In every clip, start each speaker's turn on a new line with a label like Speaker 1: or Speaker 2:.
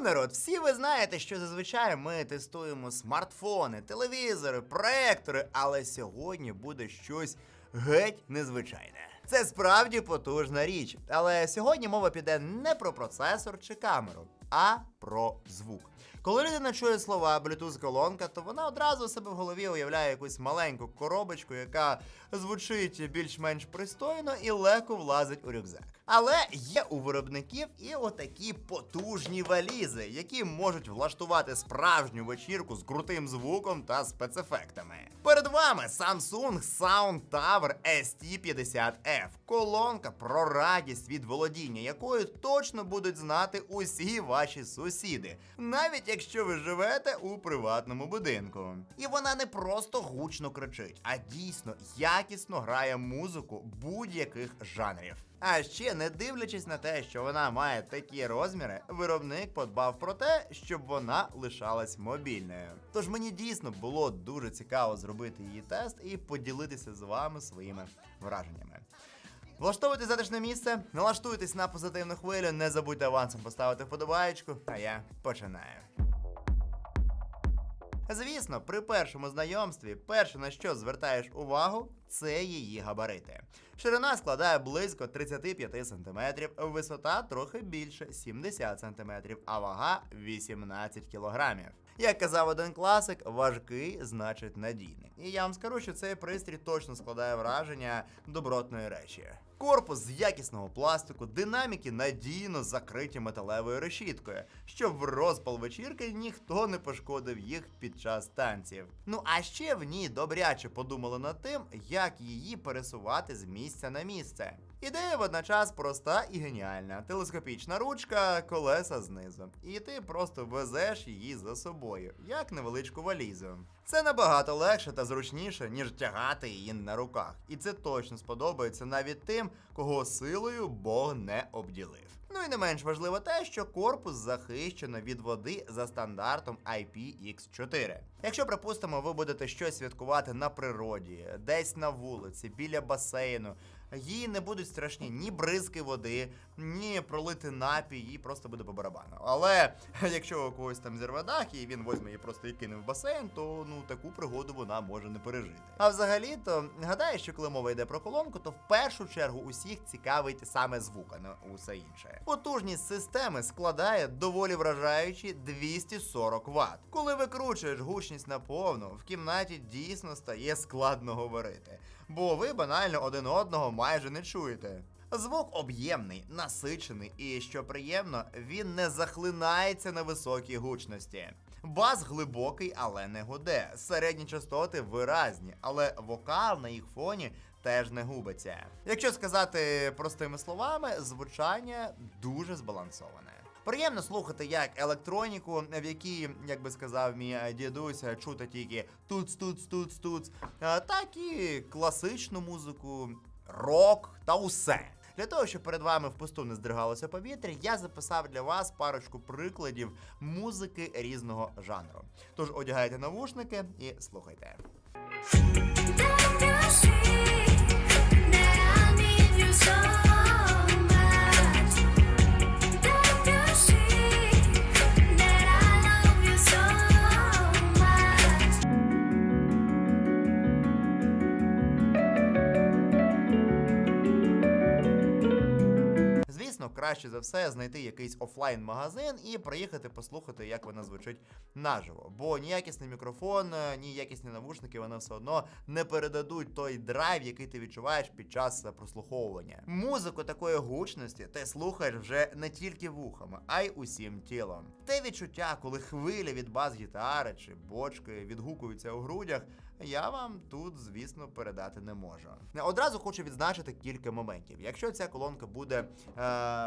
Speaker 1: Народ, всі ви знаєте, що зазвичай ми тестуємо смартфони, телевізори, проектори, але сьогодні буде щось геть незвичайне. Це справді потужна річ, але сьогодні мова піде не про процесор чи камеру, а про звук. Коли людина чує слова Bluetooth колонка, то вона одразу у себе в голові уявляє якусь маленьку коробочку, яка звучить більш-менш пристойно і легко влазить у рюкзак. Але є у виробників і отакі потужні валізи, які можуть влаштувати справжню вечірку з крутим звуком та спецефектами. Перед вами Samsung Sound Tower ST50F. Колонка про радість від володіння, якою точно будуть знати усі ваші сусіди, навіть якщо ви живете у приватному будинку. І вона не просто гучно кричить, а дійсно якісно грає музику будь-яких жанрів. А ще не дивлячись на те, що вона має такі розміри, виробник подбав про те, щоб вона лишалась мобільною. Тож мені дійсно було дуже цікаво зробити її тест і поділитися з вами своїми враженнями. Влаштовуйте затишне місце, налаштуйтесь на позитивну хвилю, не забудьте авансом поставити вподобаєчку, а я починаю. Звісно, при першому знайомстві перше на що звертаєш увагу, це її габарити. Ширина складає близько 35 см, висота трохи більше 70 см, а вага 18 кг. Як казав один класик, важкий значить надійний. І я вам скажу, що цей пристрій точно складає враження добротної речі. Корпус з якісного пластику, динаміки надійно закриті металевою решіткою, щоб в розпал вечірки ніхто не пошкодив їх під час танців. Ну а ще в ній добряче подумали над тим, як її пересувати з місця на місце. Ідея водночас проста і геніальна. Телескопічна ручка, колеса знизу. І ти просто везеш її за собою, як невеличку валізу. Це набагато легше та зручніше, ніж тягати її на руках. І це точно сподобається навіть тим, кого силою Бог не обділив. Ну і не менш важливо те, що корпус захищено від води за стандартом IPX4. Якщо, припустимо, ви будете щось святкувати на природі, десь на вулиці, біля басейну, їй не будуть страшні ні бризки води, ні пролити напій, їй просто буде по барабану. Але якщо у когось там зірве дах і він возьме її просто і кине в басейн, то ну таку пригоду вона може не пережити. А взагалі-то гадаю, що коли мова йде про колонку, то в першу чергу усіх цікавить саме звук, а не усе інше. Потужність системи складає доволі вражаючі 240 Вт. Коли викручуєш гучність на повну, в кімнаті дійсно стає складно говорити, бо ви банально один одного майже не чуєте. Звук об'ємний, насичений і, що приємно, він не захлинається на високій гучності. Бас глибокий, але не гуде. Середні частоти виразні, але вокал на їх фоні теж не губиться. Якщо сказати простими словами, звучання дуже збалансоване. Приємно слухати як електроніку, в якій, як би сказав мій е, дідусь, е, чути тільки туц, туц, туц, туц, е, так і класичну музику, рок та усе. Для того, щоб перед вами впусту не здригалося повітря, я записав для вас парочку прикладів музики різного жанру. Тож одягайте навушники і слухайте. Краще за все знайти якийсь офлайн-магазин і приїхати послухати, як вона звучить наживо. Бо ніякісний мікрофон, е, ні якісні навушники вони все одно не передадуть той драйв, який ти відчуваєш під час прослуховування. Музику такої гучності ти слухаєш вже не тільки вухами, а й усім тілом. Те відчуття, коли хвиля від бас-гітари чи бочки відгукуються у грудях. Я вам тут, звісно, передати не можу. Одразу хочу відзначити кілька моментів. Якщо ця колонка буде е,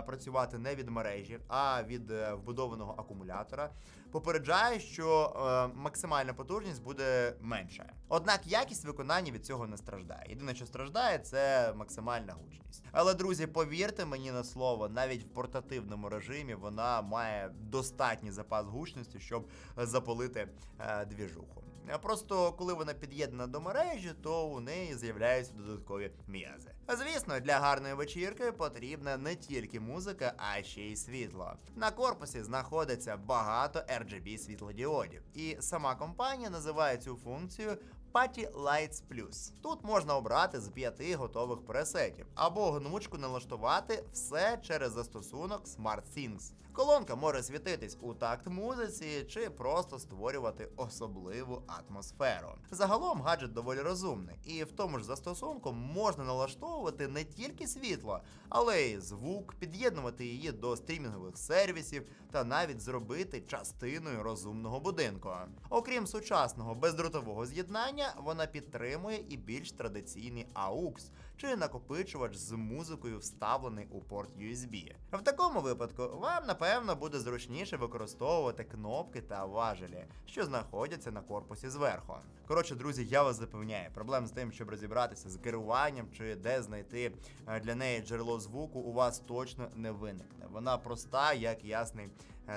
Speaker 1: працювати не від мережі, а від е, вбудованого акумулятора, попереджаю, що е, максимальна потужність буде менша. Однак якість виконання від цього не страждає. Єдине, що страждає, це максимальна гучність. Але, друзі, повірте мені на слово, навіть в портативному режимі вона має достатній запас гучності, щоб запалити е, двіжуху. Просто коли вона під'єднана до мережі, то у неї з'являються додаткові м'язи. Звісно, для гарної вечірки потрібна не тільки музика, а ще й світло. На корпусі знаходиться багато RGB світлодіодів, і сама компанія називає цю функцію Party Lights Plus. Тут можна обрати з п'яти готових пресетів або гнучку налаштувати все через застосунок SmartThings. Колонка може світитись у такт музиці чи просто створювати особливу атмосферу. Загалом гаджет доволі розумний, і в тому ж застосунку можна налаштовувати не тільки світло, але й звук, під'єднувати її до стрімінгових сервісів та навіть зробити частиною розумного будинку. Окрім сучасного бездротового з'єднання, вона підтримує і більш традиційний AUX чи накопичувач з музикою, вставлений у порт USB. В такому випадку вам напевно буде зручніше використовувати кнопки та важелі, що знаходяться на корпусі зверху. Коротше, друзі, я вас запевняю, проблем з тим, щоб розібратися з керуванням чи де знайти е, для неї джерело звуку, у вас точно не виникне. Вона проста, як ясний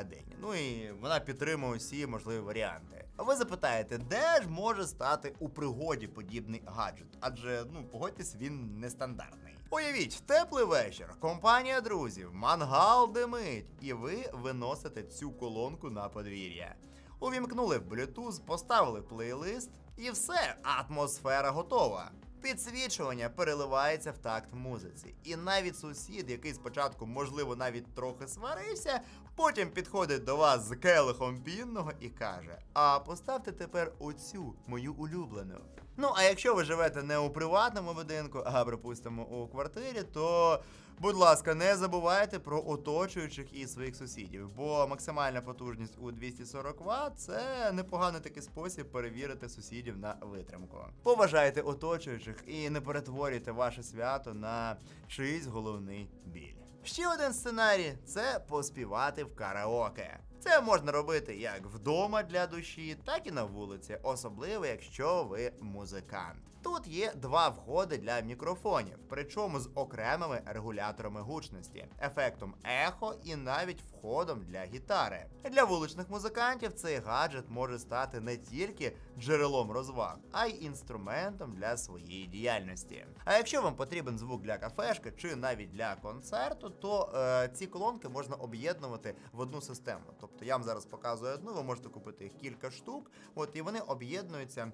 Speaker 1: день. Ну і вона підтримує усі можливі варіанти. А ви запитаєте, де ж може стати у пригоді подібний гаджет? Адже, ну, погодьтесь, він нестандартний. Уявіть, теплий вечір, компанія друзів, мангал димить, і ви виносите цю колонку на подвір'я. Увімкнули Bluetooth, поставили плейлист, і все, атмосфера готова. Підсвічування переливається в такт музиці. І навіть сусід, який спочатку, можливо, навіть трохи сварився, потім підходить до вас з келихом пінного і каже: А поставте тепер оцю мою улюблену. Ну, а якщо ви живете не у приватному будинку, а припустимо у квартирі, то будь ласка, не забувайте про оточуючих і своїх сусідів, бо максимальна потужність у 240 Вт – це непоганий такий спосіб перевірити сусідів на витримку. Поважайте оточуючих і не перетворюйте ваше свято на чийсь головний біль. Ще один сценарій це поспівати в караоке. Це можна робити як вдома для душі, так і на вулиці, особливо якщо ви музикант. Тут є два входи для мікрофонів, причому з окремими регуляторами гучності, ефектом ехо і навіть входом для гітари. Для вуличних музикантів цей гаджет може стати не тільки джерелом розваг, а й інструментом для своєї діяльності. А якщо вам потрібен звук для кафешки чи навіть для концерту, то е, ці колонки можна об'єднувати в одну систему. Тобто я вам зараз показую одну, ви можете купити їх кілька штук, от і вони об'єднуються е,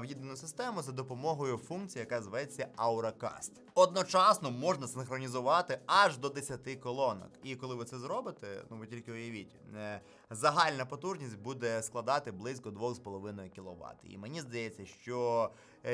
Speaker 1: в єдину систему за допомогою функції, яка зветься Auracast. Одночасно можна синхронізувати аж до 10 колонок. І коли ви це зробите, ну ви тільки уявіть, е, загальна потужність буде складати близько 2,5 кВт. І мені здається, що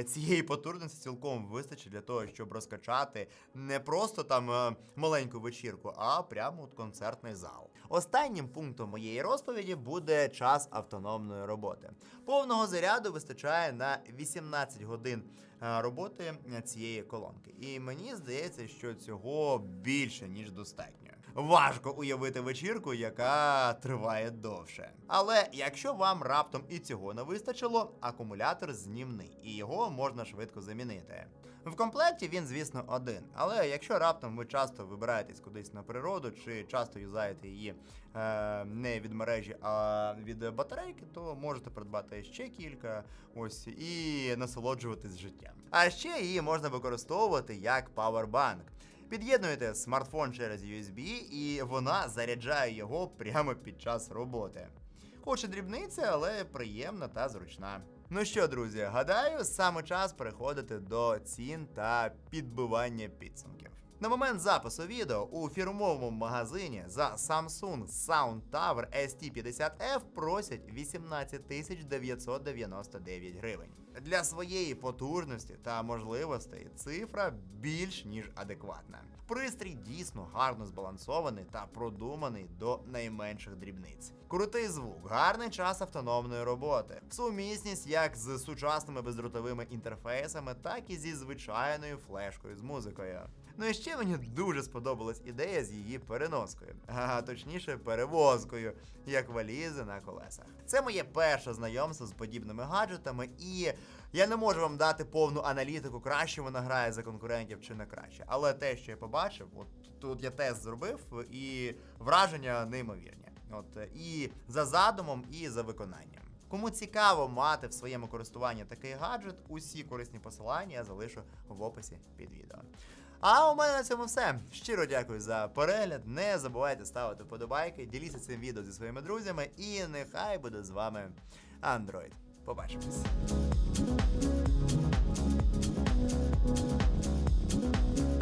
Speaker 1: цієї потужності цілком вистачить для того, щоб розкачати не просто там е, маленьку вечірку, а прямо от концертний зал. Останнім пунктом моєї розповіді буде час автономної роботи. Повного заряду вистачає на 18 годин е, роботи е, цієї колонки. І мені здається, що цього більше ніж достатньо. Важко уявити вечірку, яка триває довше. Але якщо вам раптом і цього не вистачило, акумулятор знімний, і його можна швидко замінити. В комплекті він, звісно, один. Але якщо раптом ви часто вибираєтесь кудись на природу, чи часто юзаєте її е, не від мережі, а від батарейки, то можете придбати ще кілька, ось і насолоджуватись життям. А ще її можна використовувати як павербанк. Під'єднуєте смартфон через USB, і вона заряджає його прямо під час роботи. Хоч і дрібниця, але приємна та зручна. Ну що, друзі, гадаю, саме час переходити до цін та підбивання підсумків. На момент запису відео у фірмовому магазині за Samsung Sound Tower ST50F просять 18 999 гривень. Для своєї потужності та можливостей цифра більш ніж адекватна. Пристрій дійсно гарно збалансований та продуманий до найменших дрібниць. Крутий звук, гарний час автономної роботи, сумісність як з сучасними бездротовими інтерфейсами, так і зі звичайною флешкою з музикою. Ну і ще мені дуже сподобалась ідея з її переноскою, а точніше перевозкою, як валізи на колесах. Це моє перше знайомство з подібними гаджетами, і я не можу вам дати повну аналітику, краще вона грає за конкурентів чи не краще. Але те, що я побачив, от тут я тест зробив, і враження неймовірні. От і за задумом, і за виконанням. Кому цікаво мати в своєму користуванні такий гаджет, усі корисні посилання я залишу в описі під відео. А у мене на цьому все. Щиро дякую за перегляд. Не забувайте ставити подобайки, діліться цим відео зі своїми друзями, і нехай буде з вами Android. Побачимось.